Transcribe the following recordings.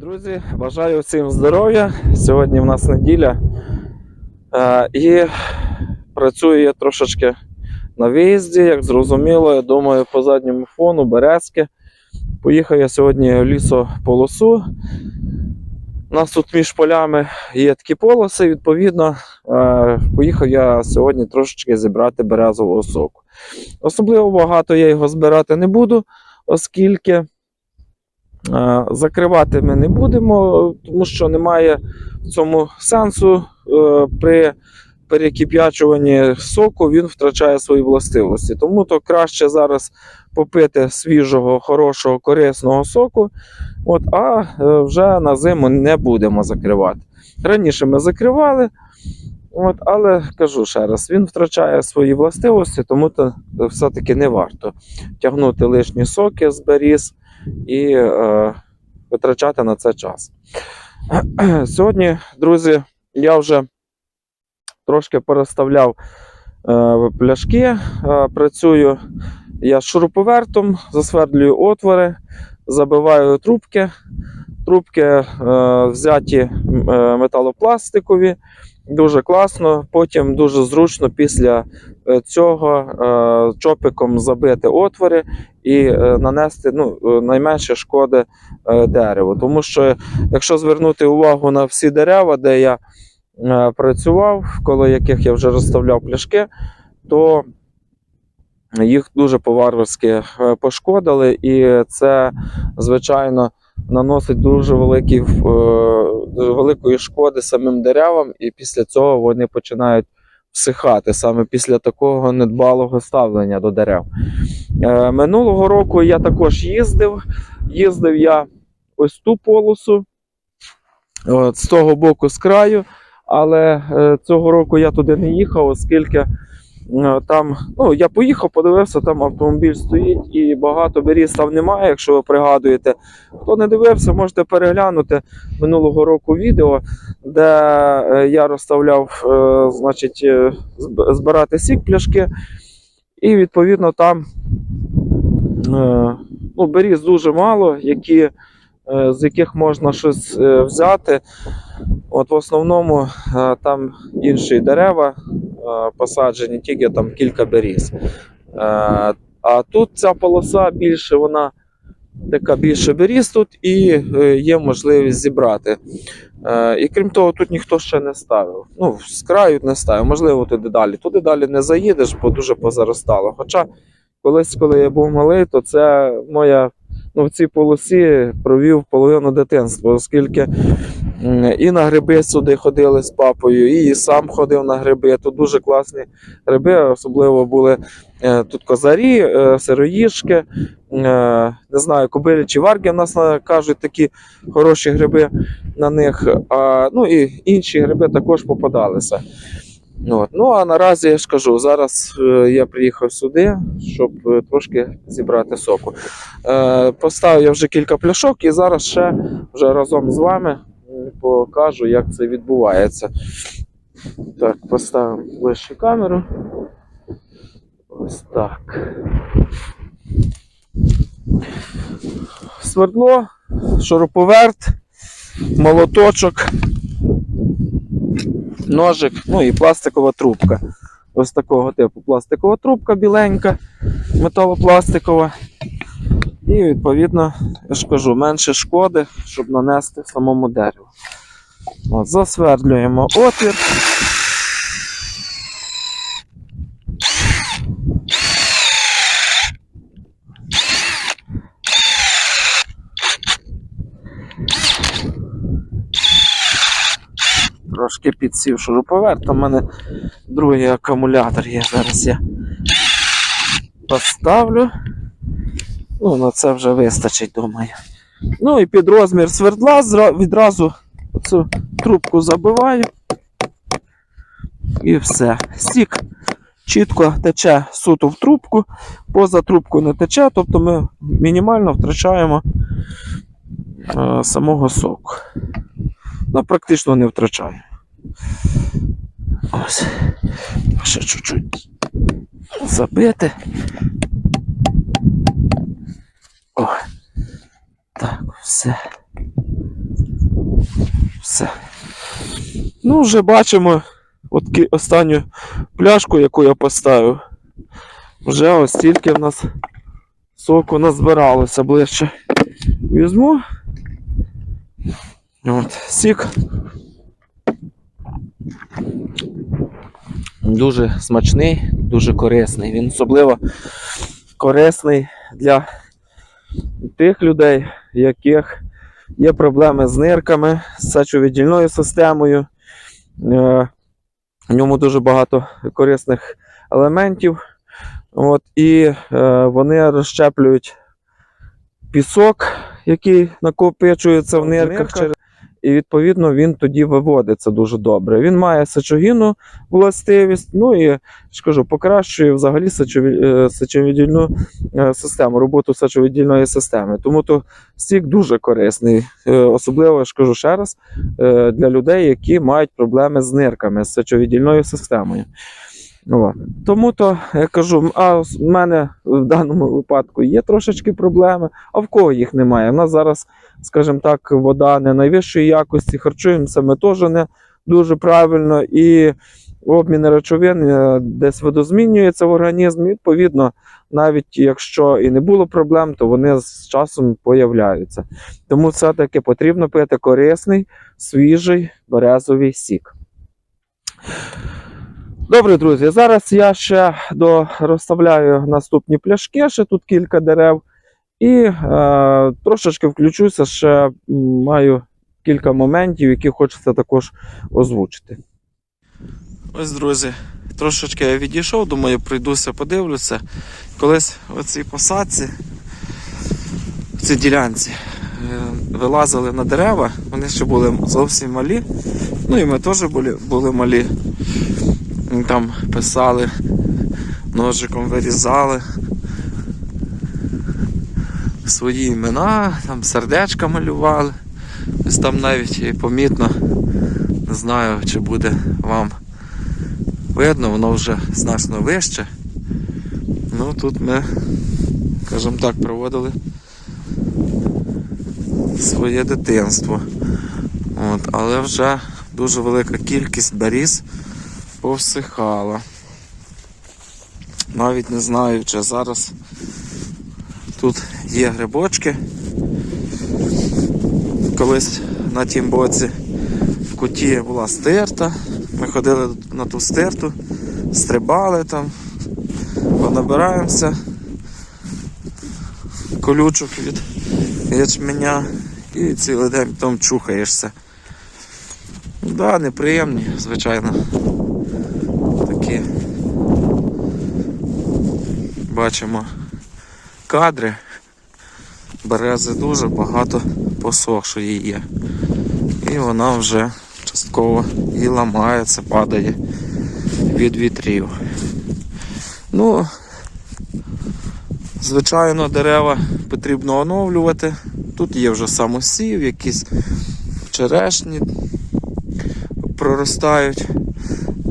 Друзі, бажаю всім здоров'я. Сьогодні в нас неділя. Е, і працюю я трошечки на виїзді, як зрозуміло, я думаю, по задньому фону Березки. Поїхав я сьогодні в лісополосу. У нас тут між полями є такі полоси, відповідно, е, поїхав я сьогодні трошечки зібрати березового соку. Особливо багато я його збирати не буду, оскільки. Е, Закривати ми не будемо, тому що немає в цьому сенсу. Е, При перекип'ячуванні соку він втрачає свої властивості. Тому то краще зараз попити свіжого, хорошого, корисного соку, от, а е, вже на зиму не будемо закривати. Раніше ми закривали, от, але кажу ще раз, він втрачає свої властивості, тому то все-таки не варто тягнути лишні соки з беріз і е, витрачати на це час. Сьогодні, друзі, я вже трошки переставляв е, пляшки, е, працюю я шуруповертом, засвердлюю отвори, забиваю трубки. Трубки е, взяті е, металопластикові, дуже класно. Потім дуже зручно після е, цього е, чопиком забити отвори і е, нанести ну, найменше шкоди дереву. Тому що, якщо звернути увагу на всі дерева, де я працював, коло яких я вже розставляв пляшки, то їх дуже по-варварськи пошкодили, і це, звичайно, наносить дуже великі, дуже великої шкоди самим деревам, і після цього вони починають всихати саме після такого недбалого ставлення до дерев. Е, Минулого року я також їздив. Їздив я ось ту полосу от, з того боку з краю, але е, цього року я туди не їхав, оскільки там, ну, я поїхав, подивився, там автомобіль стоїть і багато беріз там немає, якщо ви пригадуєте. Хто не дивився, можете переглянути минулого року відео, де е, я розставляв, е, значить, е, збирати сік пляшки. І відповідно там е, ну, беріз дуже мало, які, е, з яких можна щось е, взяти. От в основному е, там інші дерева е, посаджені, тільки там кілька беріз. Е, а тут ця полоса більше, вона така більше беріз тут і е, є можливість зібрати. Е, і крім того, тут ніхто ще не ставив. Ну, з краю не ставив, можливо, туди далі. Туди далі не заїдеш, бо дуже позаростало. Хоча колись, коли я був малий, то це моя ну, в цій полосі провів половину дитинства, оскільки і на гриби сюди ходили з папою, і сам ходив на гриби. Тут дуже класні гриби, особливо були е, тут козарі, е, сироїжки, е, не знаю, кобилі чи варги в нас кажуть такі хороші гриби на них. Ну і інші гриби також попадалися. От. Ну а наразі я ж кажу, зараз е, я приїхав сюди, щоб е, трошки зібрати соку. Е, поставив я вже кілька пляшок і зараз ще вже разом з вами покажу, як це відбувається. Так, поставимо ближче камеру. Ось так. Свердло, шуруповерт, молоточок, ножик, ну і пластикова трубка. Ось такого типу пластикова трубка біленька, металопластикова. І відповідно, я ж кажу, менше шкоди, щоб нанести самому дереву. От, засвердлюємо отвір. Трошки підсів шуруповерт, у мене другий акумулятор є. Зараз я поставлю. Ну, на це вже вистачить, думаю. Ну і під розмір свердла відразу цю трубку забиваю. І все. Сік чітко тече суто в трубку, поза трубку не тече, тобто ми мінімально втрачаємо е, самого соку. Ну, практично не втрачаємо. Ось. Ще чуть-чуть забити. О. Так, все. Все. Ну, вже бачимо от останню пляшку, яку я поставив. Вже ось стільки в нас соку назбиралося ближче. Візьму. От, сік. Дуже смачний, дуже корисний. Він особливо корисний для тих людей, в яких є проблеми з нирками, з сечовидільною системою. Е, В ньому дуже багато корисних елементів. От, і е, вони розщеплюють пісок, який накопичується в нирках. через- І відповідно він тоді виводиться дуже добре. Він має сечогінну властивість, ну і ж кажу, покращує взагалі е, сечовидільну е, систему, роботу сечовидільної системи. Тому то стік дуже корисний, Е, особливо я ж кажу ще раз, для людей, які мають проблеми з нирками, з сечовидільною системою. Тому то я кажу, а в мене в даному випадку є трошечки проблеми, а в кого їх немає. У нас зараз, скажімо так, вода не найвищої якості, харчуємося ми теж не дуже правильно, і обмін речовин е, десь видозмінюється в організмі. Відповідно, навіть якщо і не було проблем, то вони з часом появляються. Тому все-таки потрібно пити корисний, свіжий березовий сік. Добре, друзі, зараз я ще розставляю наступні пляшки, ще тут кілька дерев, і е, трошечки включуся, ще маю кілька моментів, які хочеться також озвучити. Ось, друзі, трошечки я відійшов, думаю, пройдуся, подивлюся. Колись в цій посадці, в цій ділянці, е, вилазили на дерева, вони ще були зовсім малі. Ну і ми теж були, були малі. Там писали, ножиком вирізали свої імена, там сердечка малювали. Ось там навіть і помітно, не знаю, чи буде вам видно, воно вже значно вище. Ну тут ми, скажімо так, проводили своє дитинство. От, але вже дуже велика кількість беріз повсихала. Навіть не знаю, чи зараз тут є грибочки. Колись на тім боці в куті була стирта. Ми ходили на ту стирту, стрибали там, понабираємося колючок від ячменя і цілий день там чухаєшся. Да, неприємні, звичайно. Такі бачимо кадри. Берези дуже багато посохшої є. І вона вже частково і ламається, падає від вітрів. Ну, звичайно, дерева потрібно оновлювати. Тут є вже самосів, якісь черешні проростають.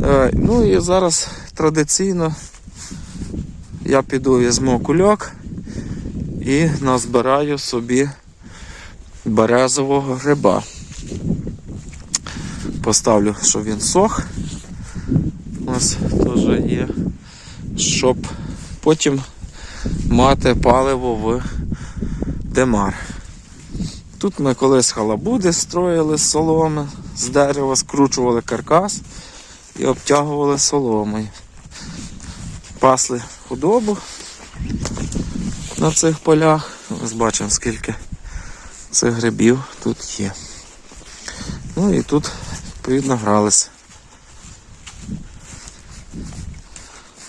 Е, Ну і зараз традиційно я піду візьму кульок і назбираю собі березового гриба. Поставлю, щоб він сох. Ось теж є, щоб потім мати паливо в демар. Тут ми колись халабуди строїли з соломи, з дерева скручували каркас і обтягували соломою. Пасли худобу на цих полях. Ось бачимо, скільки цих грибів тут є. Ну і тут, відповідно, гралися.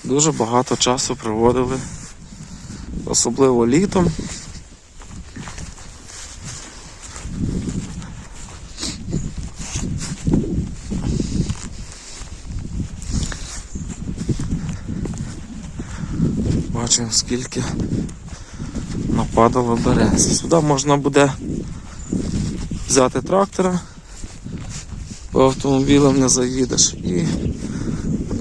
Дуже багато часу проводили, особливо літом. Бачимо, скільки нападало берез. Сюди можна буде взяти трактора, по автомобілям не заїдеш і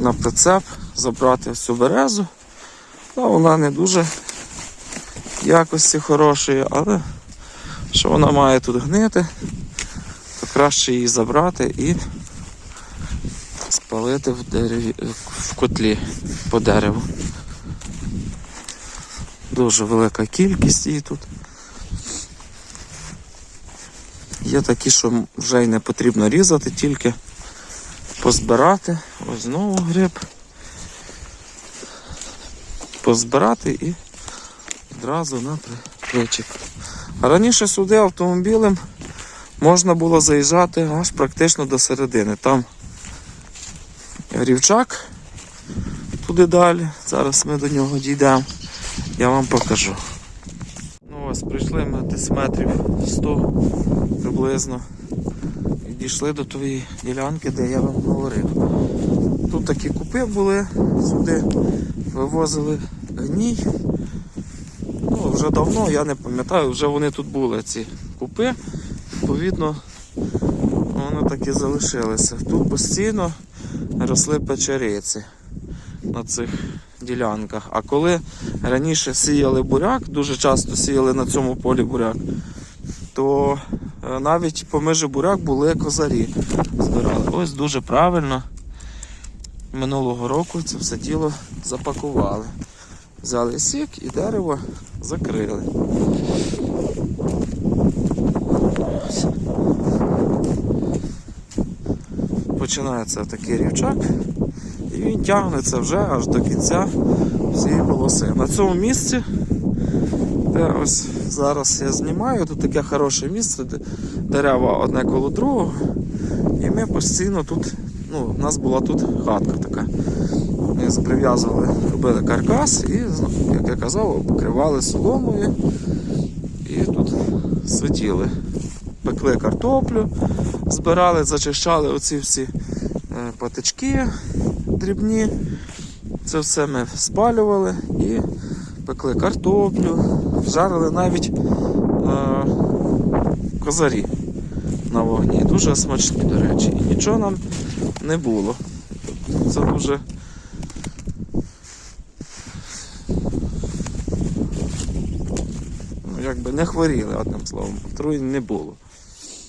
на прицеп забрати всю березу. Ну, вона не дуже якості хорошої, але що вона має тут гнити, то краще її забрати і спалити в, дереві, в котлі по дереву. Дуже велика кількість її тут. Є такі, що вже й не потрібно різати, тільки позбирати. Ось знову гриб. Позбирати і одразу на. А раніше сюди автомобілем можна було заїжджати аж практично до середини. Там рівчак туди далі. Зараз ми до нього дійдемо. Я вам покажу. Ну ось прийшли ми десь метрів 100 приблизно. І дійшли до тої ділянки, де я вам говорив. Тут такі купи були, сюди вивозили гній. Ну, вже давно, я не пам'ятаю, вже вони тут були, ці купи. Відповідно, вони так і залишилися. Тут постійно росли печериці на цих ділянках. А коли раніше сіяли буряк, дуже часто сіяли на цьому полі буряк, то е, навіть поміж буряк були козарі. Збирали. Ось дуже правильно. Минулого року це все діло запакували. Взяли сік і дерево закрили. Починається такий рівчак, і він тягнеться вже аж до кінця всієї полоси. На цьому місці, де ось зараз я знімаю, тут таке хороше місце, де дерева одне коло другого. І ми постійно тут, ну, у нас була тут хатка така. Ми прив'язували, робили каркас і, як я казав, покривали соломою і тут сиділи. Пекли картоплю, збирали, зачищали оці всі е, патички дрібні. Це все ми спалювали і пекли картоплю, жарили навіть е, козарі на вогні. Дуже смачні, до речі. І нічого нам не було. Це дуже ну, якби не хворіли, одним словом, отруєнь не було.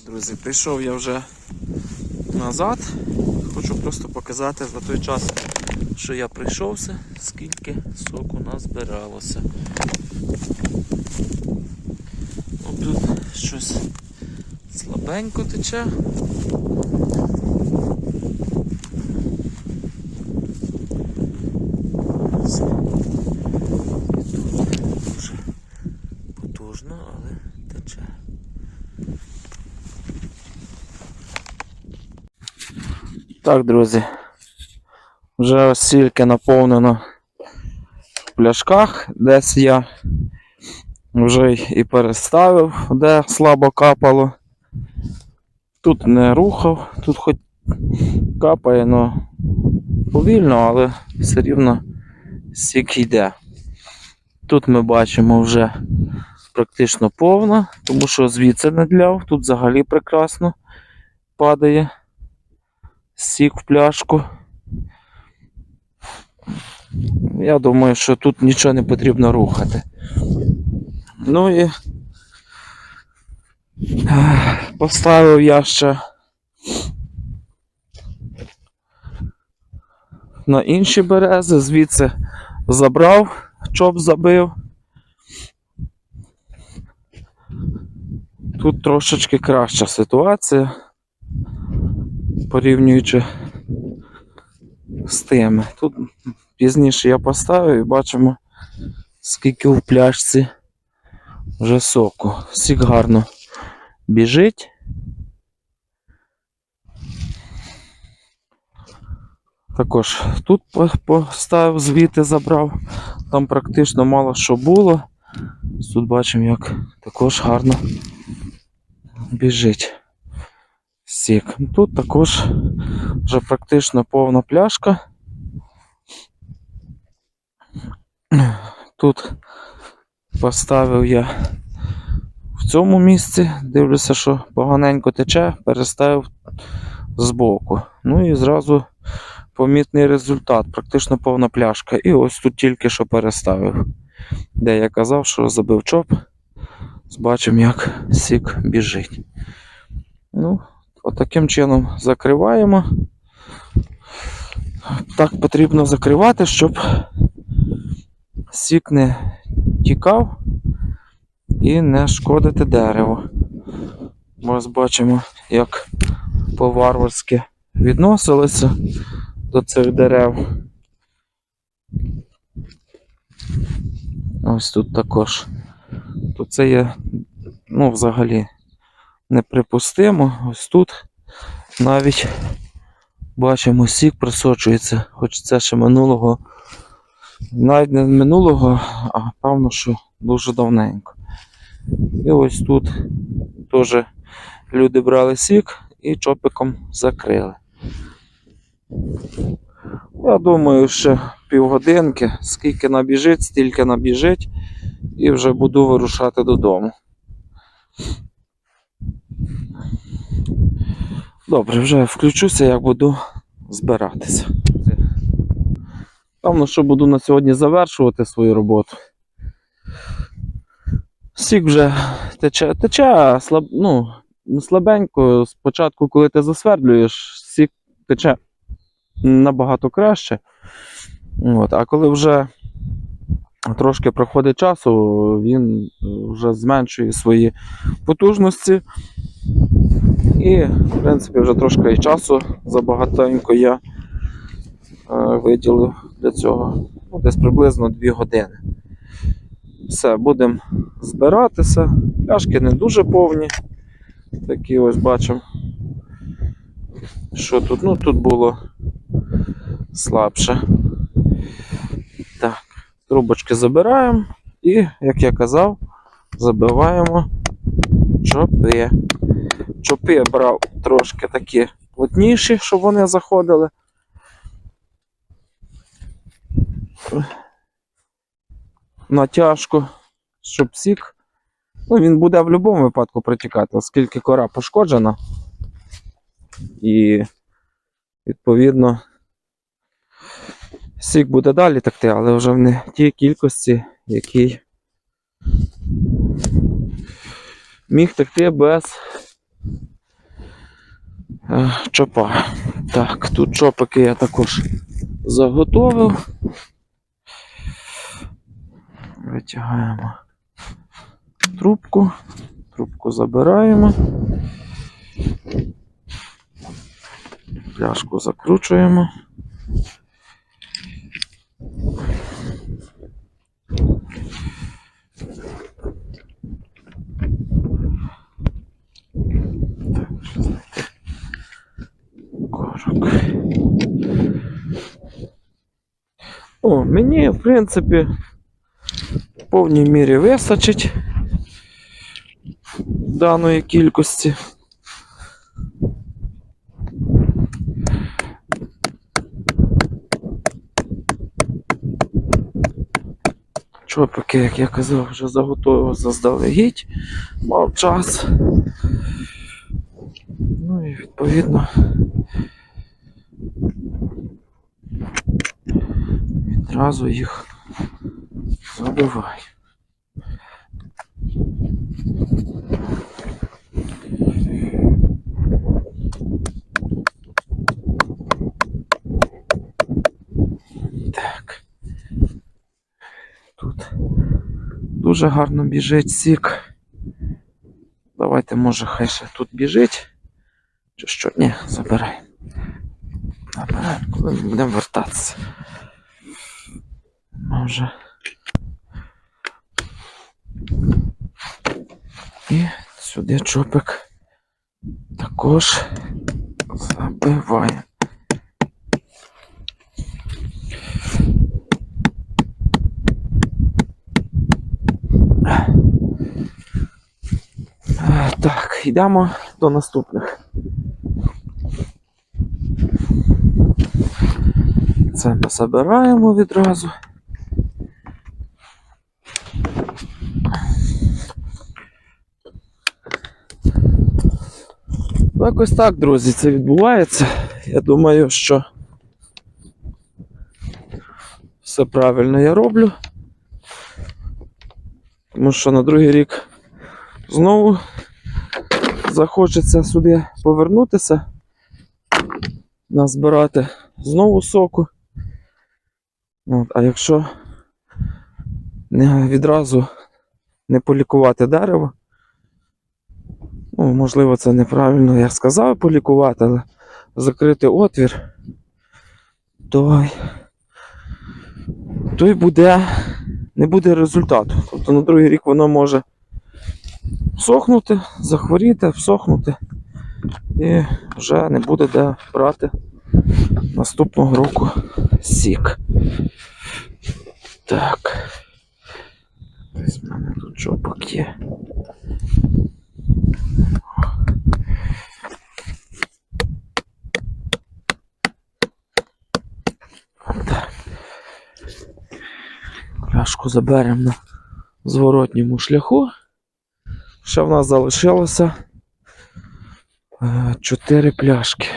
Друзі, прийшов я вже назад. Просто показати за той час, що я прийшовся, скільки соку назбиралося. Тут щось слабенько тече. Тут дуже потужно, але тече. Так, друзі. Вже ось стільки наповнено в пляшках. Десь я вже і переставив, де слабо капало. Тут не рухав, тут хоч капає, але повільно, але все рівно сік йде. Тут ми бачимо вже практично повно, тому що звідси не дляв, тут взагалі прекрасно падає сік в пляшку. Я думаю, що тут нічого не потрібно рухати. Ну і поставив я ще на інші берези, звідси забрав, чоп забив. Тут трошечки краща ситуація порівнюючи з тими. Тут пізніше я поставив і бачимо, скільки в пляшці вже соку. Сік гарно біжить. Також тут поставив, звідти забрав, там практично мало що було. Тут бачимо, як також гарно біжить сік. Тут також вже практично повна пляшка. Тут поставив я в цьому місці, дивлюся, що поганенько тече, переставив збоку. Ну і зразу помітний результат, практично повна пляшка. І ось тут тільки що переставив. Де я казав, що забив чоп, бачимо, як сік біжить. Ну, Отаким чином закриваємо. Так потрібно закривати, щоб сік не тікав і не шкодити дерево. Ми ось бачимо, як по-варварськи відносилися до цих дерев. Ось тут також. Тут це є, ну, взагалі, неприпустимо. Ось тут навіть бачимо, сік присочується, хоч це ще минулого, навіть не минулого, а певно, що дуже давненько. І ось тут теж люди брали сік і чопиком закрили. Я думаю, ще півгодинки, скільки набіжить, стільки набіжить, і вже буду вирушати додому. Добре, вже включуся, як буду збиратися. Певно, що буду на сьогодні завершувати свою роботу. Сік вже тече, тече слаб, ну, слабенько. Спочатку, коли ти засвердлюєш, сік тече набагато краще. От, а коли вже трошки проходить часу, він вже зменшує свої потужності. І, в принципі, вже трошки і часу забагатенько я е, виділив для цього. Ну, десь приблизно 2 години. Все, будемо збиратися. Пляшки не дуже повні. Такі ось бачимо. Що тут? Ну, тут було слабше. Трубочки забираємо і, як я казав, забиваємо чопи. Чопи я брав трошки такі плотніші, щоб вони заходили. Натяжку, щоб сік. Ну, він буде в будь-якому випадку протікати, оскільки кора пошкоджена. І відповідно сік буде далі текти, але вже в не тій кількості, який міг текти без е, чопа. Так, тут чопики я також заготовив. Витягаємо трубку, трубку забираємо. Пляшку закручуємо. О, мені, в принципі, в повній мірі вистачить даної кількості. Чопики, як я казав, вже заготовив заздалегідь, мав час. Ну і відповідно відразу їх забиваю. Так. Тут дуже гарно біжить сік. Давайте, може, хай ще тут біжить. Чи що? Ні, забирай. Забирай, коли ми будемо вертатися. Може. І сюди чопик також забиває. Так, йдемо до наступних. Це ми забираємо відразу. Якось так, друзі, це відбувається. Я думаю, що все правильно я роблю. Тому що на другий рік знову захочеться сюди повернутися, назбирати знову соку. От, а якщо не відразу не полікувати дерево, ну, можливо, це неправильно я сказав полікувати, але закрити отвір, то, то й буде, не буде результату. Тобто на другий рік воно може сохнути, захворіти, всохнути, і вже не буде де брати наступного року сік. Так. Десь в мене тут чопок є. Пляшку заберемо на зворотньому шляху. Ще в нас залишилося е, чотири пляшки.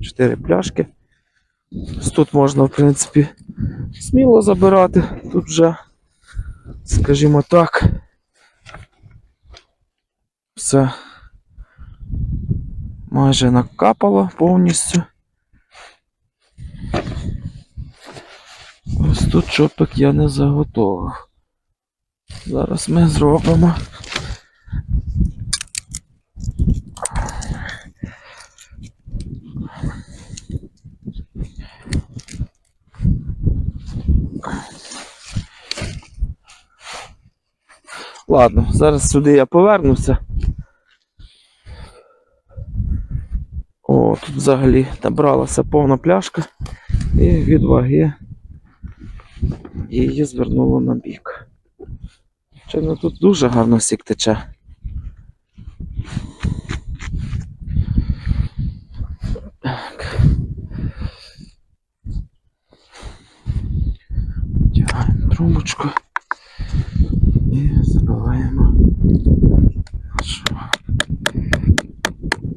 Чотири пляшки. Тут можна, в принципі, сміло забирати. Тут вже, скажімо так, все майже накапало повністю. Ось тут чопик я не заготовив. Зараз ми зробимо. Ладно, зараз сюди я повернуся. О, тут взагалі набралася повна пляшка і від ваги її звернуло на бік. Чи ну тут дуже гарно сік тече. Так. Вдягаємо трубочку і забиваємо наш,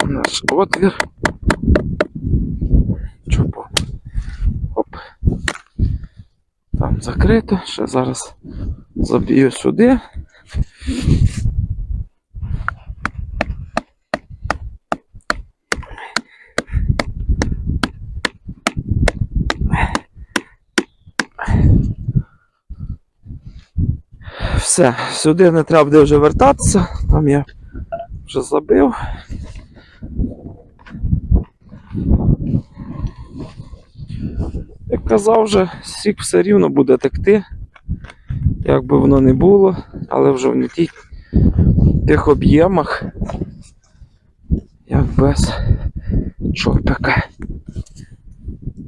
наш отвір. Там закрито, ще зараз заб'ю сюди. Все, сюди не треба буде вже вертатися, там я вже забив. Казав вже, сік все рівно буде текти, як би воно не було, але вже в не тій тих об'ємах, як без чопика.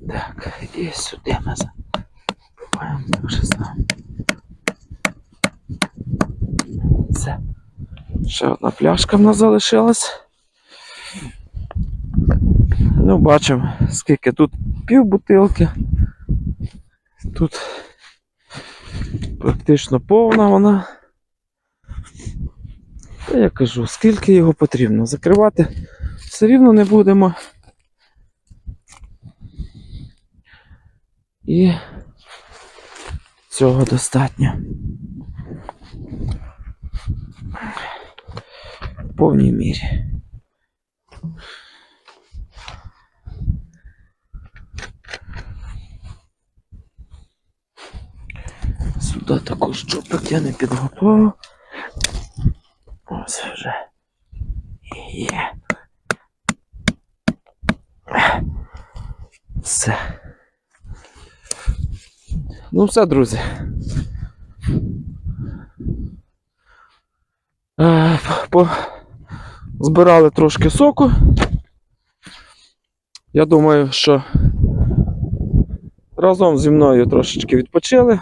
Так, і сюди ми забуваємо, ми вже знаємо. Це. Ще одна пляшка в нас залишилась. Ну, бачимо, скільки тут пів бутилки. Тут практично повна вона. Та я кажу, скільки його потрібно. Закривати все рівно не будемо. І цього достатньо. В повній мірі. Сюди також чопик я не підготував. Ось вже є. Все. Ну все, друзі. Е. Збирали трошки соку. Я думаю, що разом зі мною трошечки відпочили.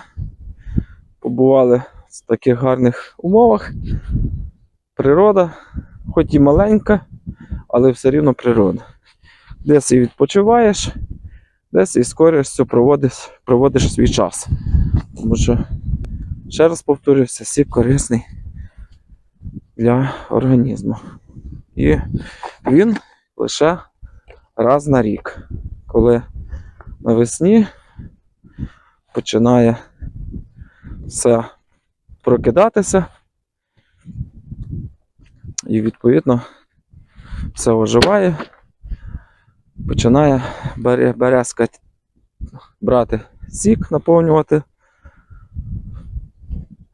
Побували в таких гарних умовах. Природа, хоч і маленька, але все рівно природа. Десь і відпочиваєш, десь і з користю проводиш, проводиш свій час. Тому що, ще раз повторюся, сік корисний для організму. І він лише раз на рік, коли навесні починає все прокидатися, і відповідно все оживає, починає бере- березка брати сік, наповнювати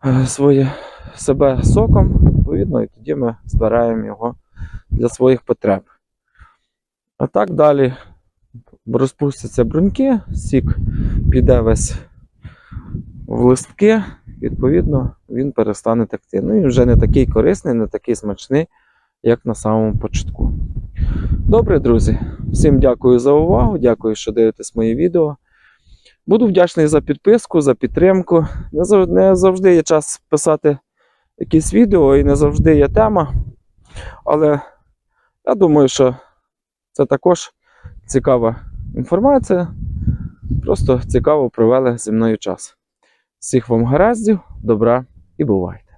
е, своє себе соком, відповідно, і тоді ми збираємо його для своїх потреб. А так далі розпустяться бруньки, сік піде весь в листки, відповідно, він перестане текти. Ну і вже не такий корисний, не такий смачний, як на самому початку. Добре, друзі, всім дякую за увагу, дякую, що дивитесь мої відео. Буду вдячний за підписку, за підтримку. Не зав- не завжди є час писати якісь відео і не завжди є тема. Але я думаю, що це також цікава інформація. Просто цікаво провели зі мною час. Всіх вам гараздів, добра і бувайте!